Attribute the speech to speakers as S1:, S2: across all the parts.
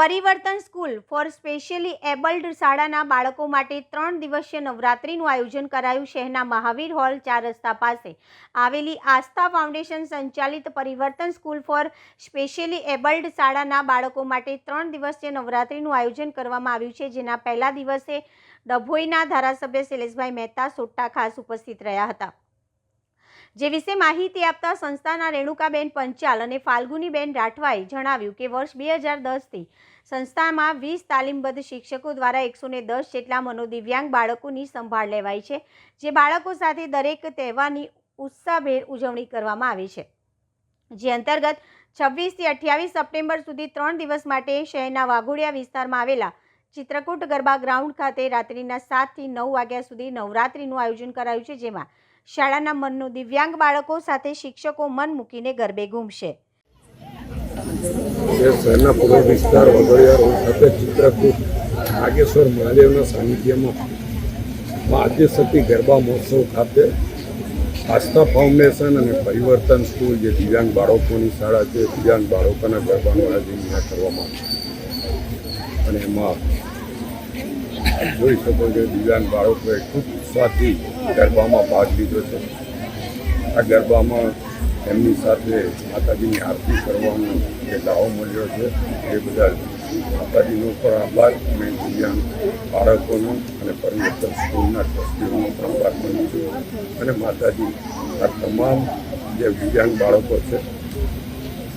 S1: પરિવર્તન school four specially abled શાળાના બાળકો માટે ત્રણ દિવસીય નવરાત્રિનું આયોજન કરાયું શહેરના મહાવીર હોલ ચાર રસ્તા પાસે. આવેલી આસ્થા ફાઉન્ડેશન સંચાલિત પરિવર્તન સ્કૂલ ફોર સ્પેશિયલી એબલ્ડ શાળાના બાળકો માટે ત્રણ દિવસીય નવરાત્રિનું આયોજન કરવામાં આવ્યું છે, જેના પહેલા દિવસે ડભોઈના ધારાસભ્ય શૈલેષભાઈ મહેતા સોટ્ટા ખાસ ઉપસ્થિત રહ્યા હતા. જે વિશે માહિતી આપતા સંસ્થાના રેણુકાબેન પંચાલ અને ફાલ્ગુનીબેન રાઠવાએ જણાવ્યું કે વર્ષ બે હજાર દસથી સંસ્થામાં વીસ તાલીમબદ્ધ શિક્ષકો દ્વારા એકસો ને દસ જેટલા મનોદિવ્યાંગ બાળકોની સંભાળ લેવાય છે, જે બાળકો સાથે દરેક તહેવારની ઉત્સાહભેર ઉજવણી કરવામાં આવે છે. જે અંતર્ગત છવ્વીસથી અઠ્યાવીસ સપ્ટેમ્બર સુધી ત્રણ દિવસ માટે શહેરના વાઘોડિયા વિસ્તારમાં આવેલા ચિત્રકૂટ ગરબા ગ્રાઉન્ડ ખાતે રાત્રિના સાતથી નવ વાગ્યા સુધી નવરાત્રિનું આયોજન કરાયું છે, જેમાં શાળાના મનનો દિવ્યાંગ બાળકો સાથે શિક્ષકો મન મૂકીને ગરબે ઘૂમશે.
S2: શહેરના પૂર્વ વિસ્તાર વગોડિયા રોડ ખાતે ચિત્રકૂટ નાગેશ્વર મહાદેવના સાનિધ્યમાં આદ્યશક્તિ ગરબા મહોત્સવ ખાતે આસ્થા ફાઉન્ડેશન અને પરિવર્તન સ્કૂલ જે દિવ્યાંગ બાળકોની શાળા છે, દિવ્યાંગ બાળકોના ગરબાનું આયોજન કરવામાં આવ્યું અને એમાં જોઈ શકો છો દિવ્યાંગ બાળકોએ ખૂબ ઉત્સાહથી ગરબામાં ભાગ લીધો છે. આ ગરબામાં એમની સાથે માતાજીની આરતી કરવાનો જે દાવો મળ્યો છે, એ બદલ માતાજીનો પણ આભાર અને દિવ્યાંગ બાળકોનો અને પરિવર્તન સ્કૂલના ટ્રસ્ટીઓનો પણ આભાર માનું છું. અને માતાજી, આ તમામ જે દિવ્યાંગ બાળકો છે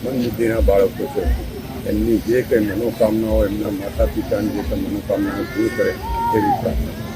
S2: મનબુદ્ધિના બાળકો છે એમની જે કંઈ મનોકામનાઓ એમના માતા પિતાની જે કંઈ મનોકામનાઓ પૂરી કરે એવી પ્રાર્થના.